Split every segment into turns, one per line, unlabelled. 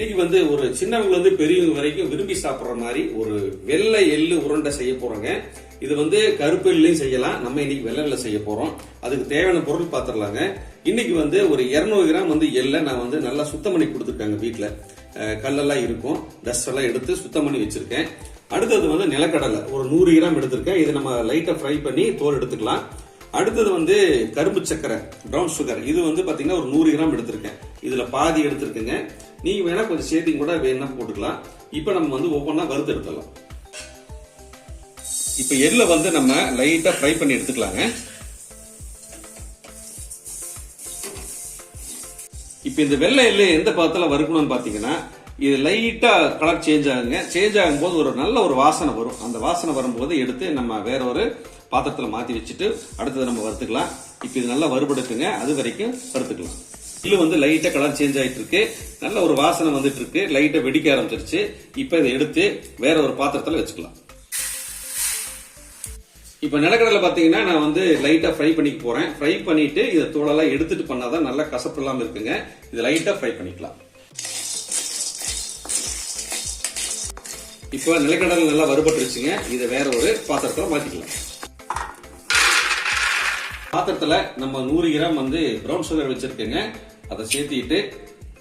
இன்னைக்கு வந்து ஒரு சின்னவங்க வந்து பெரியவங்க வரைக்கும் விரும்பி சாப்பிடுற மாதிரி ஒரு வெள்ளை எள்ளு உருண்டை செய்ய போறோங்க. இது வந்து கருப்பு எள்ளையும் செய்யலாம். நம்ம இன்னைக்கு வெள்ளை செய்ய போறோம். அதுக்கு தேவையான பொருள் பார்த்துடலாங்க இன்னைக்கு வந்து ஒரு 200 கிராம் வந்து எள்ளை நான் வந்து நல்லா சுத்தம் பண்ணி கொடுத்துருக்காங்க வீட்டுல கல்லெல்லாம் இருக்கும். டஸ்ட் எல்லாம் எடுத்து சுத்தம் பண்ணி வச்சிருக்கேன். அடுத்தது வந்து நிலக்கடலை. ஒரு நூறு கிராம் எடுத்திருக்கேன். இதை நம்ம லைட்டா ஃப்ரை பண்ணி தோல் எடுத்துக்கலாம். அடுத்தது வந்து கரும்பு சக்கரை ப்ரௌன் சுகர் இது வந்து பாத்தீங்கன்னா ஒரு நூறு கிராம் எடுத்திருக்கேன். இதுல பாதி எடுத்திருக்கேங்க. நீங்கள் வேணா கொஞ்சம் சேர்த்தி கூட வேணும்னா போட்டுக்கலாம். இப்போ நம்ம வந்து ஒவ்வொன்றா வறுத்து எடுத்துடலாம். இப்போ எள்ள வந்து நம்ம லைட்டா ஃப்ரை பண்ணி எடுத்துக்கலாங்க. இப்போ இந்த வெள்ளை எள்ளு எந்த பாத்திரத்தில் வறுக்கணும்னு பார்த்தீங்கன்னா இது லைட்டாக கலர் சேஞ்ச் ஆகுங்க. சேஞ்ச் ஆகும்போது ஒரு நல்ல ஒரு வாசனை வரும். அந்த வாசனை வரும்போது எடுத்து நம்ம வேற ஒரு பாத்திரத்தில் மாற்றி வச்சுட்டு அடுத்தது நம்ம வறுத்துக்கலாம். இப்போ இது நல்லா வறுபடுத்துங்க அது வரைக்கும் வறுத்துக்கலாம். எள்ளு வந்து லைட்டா கலர் சேஞ்ச் ஆயிட்டு இருக்கு நல்ல ஒரு வாசனை வந்துட்டு இருக்கு லைட்டா வெடிக்க ஆரம்பிச்சிருச்சு. இப்போ இதை எடுத்து வேற ஒரு பாத்திரத்துல வச்சுக்கலாம். இப்போ நிலக்கடலை பார்த்தீங்கன்னா நான் வந்து லைட்டாக ஃப்ரை பண்ணிக்க போறேன். ஃப்ரை பண்ணிட்டு இதை தோலெல்லாம் எடுத்துட்டு பண்ணாதான் நல்லா கசப்பு இல்லாமல் இருக்குங்க. இது லைட்டாக ஃப்ரை பண்ணிக்கலாம். இப்போ நிலக்கடலை நல்லா வறுபட்டுருச்சுங்க. இதை வேற ஒரு பாத்திரத்தில் மாற்றிக்கலாம் பாத்திரத்தில் நம்ம நூறு கிராம் வந்து ப்ரௌன் சுகர் வச்சிருக்கேங்க. அதை சேர்த்திட்டு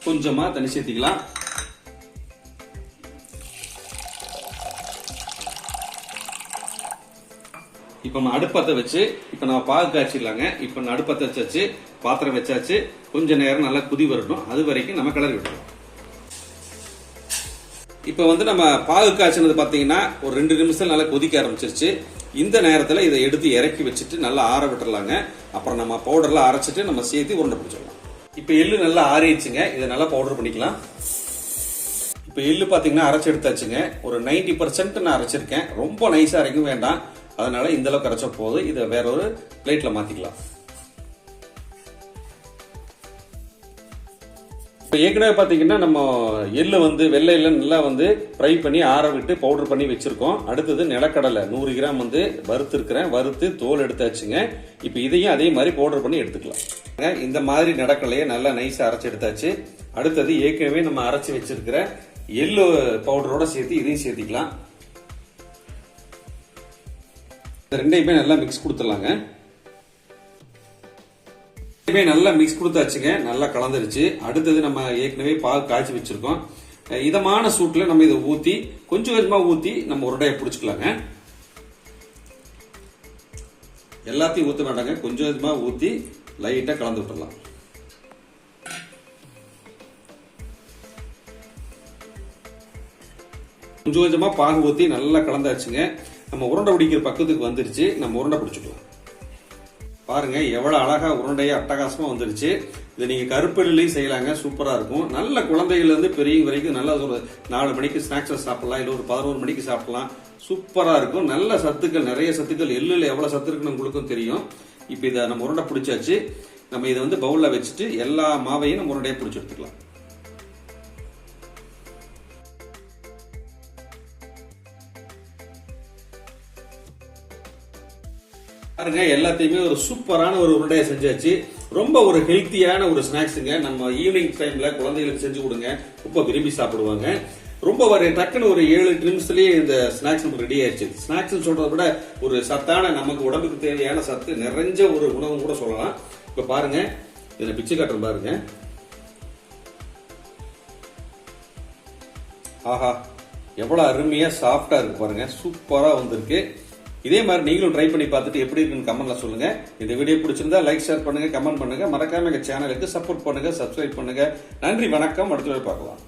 கொஞ்சமா தண்ணி சேர்த்திக்கலாம். இப்போ நம்ம அடுப்பத்தை வச்சு இப்போ நம்ம பாகு காய்ச்சிடலாங்க. இப்போ நான் அடுப்பத்தை வச்சாச்சு பாத்திரம் வச்சாச்சு கொஞ்ச நேரம் நல்லா குதி வரட்டும். அது வரைக்கும் நம்ம கிளறி விட்டுருவோம் இப்போ வந்து நம்ம பாகு காய்ச்சினது பார்த்தீங்கன்னா ஒரு ரெண்டு நிமிஷம் நல்லா கொதிக்க ஆரம்பிச்சிருச்சு. இந்த நேரத்தில் இதை எடுத்து இறக்கி வச்சுட்டு நல்லா ஆற விட்டுறலாங்க. அப்புறம் நம்ம பவுடர்லாம் அரைச்சிட்டு நம்ம சேர்த்து உருண்டை பிடிச்சிடலாம். இப்போ எள்ளு நல்லா ஆறிடுச்சுங்க. இதை நல்லா பவுடர் பண்ணிக்கலாம். இப்போ எள்ளு பார்த்தீங்கன்னா அரைச்சி எடுத்தாச்சுங்க. ஒரு நைன்டி பர்சன்ட் நான் அரைச்சிருக்கேன். ரொம்ப நைஸாக அரைக்கும் வேண்டாம். அதனால இந்த அளவுக்கு அரைச்ச போது இதை வேற ஒரு பிளேட்ல மாத்திக்கலாம். இப்போ ஏற்கனவே பார்த்தீங்கன்னா நம்ம எள்ளு வந்து வெள்ளை எள்ளு நல்லா வந்து ஃப்ரை பண்ணி ஆற விட்டு பவுடர் பண்ணி வச்சுருக்கோம். அடுத்தது நிலக்கடலை. நூறு கிராம் வந்து வறுத்து இருக்கிறேன் வறுத்து தோல் எடுத்தாச்சுங்க. இப்போ இதையும் அதே மாதிரி பவுடர் பண்ணி எடுத்துக்கலாம். இந்த மாதிரி நடக்கலையே நல்லா நைஸாக அரைச்சு எடுத்தாச்சு. அடுத்தது ஏற்கனவே நம்ம அரைச்சு வச்சிருக்கிற எள்ளு பவுடரோட சேர்த்து இதையும் சேர்த்திக்கலாம். ரெண்டையுமே நல்லா மிக்ஸ் கொடுத்துடலாங்க. ரெண்டுமே நல்லா மிக்ஸ் கொடுத்தாச்சுங்க நல்லா கலந்துருச்சு. அடுத்தது நம்ம ஏற்கனவே பால் காய்ச்சி வச்சிருக்கோம். இதமான சூட்ல நம்ம இதை ஊற்றி கொஞ்சம் கொஞ்சமா ஊற்றி நம்ம உருண்டையை பிடிச்சிக்கலாங்க. எல்லாத்தையும் ஊற்ற வேண்டாங்க கொஞ்சம் கொஞ்சமாக ஊற்றி லைட்டாக கலந்து விட்டுடலாம் கொஞ்சம் கொஞ்சமாக பாகு ஊற்றி நல்லா கலந்தாச்சுங்க. நம்ம உருண்டை பிடிக்கிற பக்கத்துக்கு வந்துருச்சு. நம்ம உருண்டை பிடிச்சிக்கலாம். பாருங்க எவ்வளோ அழகா உருண்டையா அட்டகாசமா வந்துருச்சு. இது நீங்க கருப்பெல்லாம் செய்யலாங்க சூப்பரா இருக்கும். நல்ல குழந்தைகள்லேருந்து பெரியவங்க வரைக்கும் நல்ல ஒரு நாலு மணிக்கு ஸ்நாக்ஸ் சாப்பிடலாம் இல்லை ஒரு பதினோரு மணிக்கு சாப்பிடலாம். சூப்பரா இருக்கும். நல்ல சத்துக்கள் நிறைய சத்துக்கள். எள்ளுல எவ்வளவு சத்து இருக்குன்னு உங்களுக்கும் தெரியும். இப்போ இதை நம்ம உருண்டை பிடிச்சாச்சு. நம்ம இதை வந்து பவுல்ல வச்சுட்டு எல்லா மாவையும் நம்ம உருண்டையை பிடிச்சி எடுத்துக்கலாம். பாருங்க எல்லாத்தையுமே ஒரு சூப்பரான ஒரு உருண்டையை செஞ்சாச்சு. ரொம்ப ஒரு ஹெல்த்தியான ஒரு ஸ்நாக்ஸுங்க. நம்ம ஈவினிங் டைம்ல குழந்தைகளுக்கு செஞ்சு கொடுங்க. ரொம்ப விரும்பி சாப்பிடுவாங்க. ரொம்ப ஒரு டக்குன்னு ஒரு ஏழு எட்டு நிமிஷத்துலயே இந்த ஸ்நாக்ஸ் நமக்கு ரெடி ஆயிடுச்சு. ஸ்நாக்ஸ் சொல்றதை விட ஒரு சத்தான நமக்கு உடம்புக்கு தேவையான சத்து நிறைஞ்ச ஒரு உணவு கூட சொல்லலாம். இப்ப பாருங்க இதை பிச்சு காட்டுறேன் பாருங்க. ஆஹா எவ்வளவு அருமையா சாஃப்டா இருக்கு பாருங்க. சூப்பரா வந்திருக்கு. இதே மாதிரி நீங்களும் ட்ரை பண்ணி பார்த்துட்டு எப்படி இருக்குன்னு கமெண்ட்ல சொல்லுங்க. இந்த வீடியோ பிடிச்சிருந்தா லைக் ஷேர் பண்ணுங்க கமெண்ட் பண்ணுங்க. மறக்காம எங்க சேனலுக்கு சப்போர்ட் பண்ணுங்க சப்ஸ்கிரைப் பண்ணுங்க. நன்றி வணக்கம். அடுத்த பார்க்கலாம்.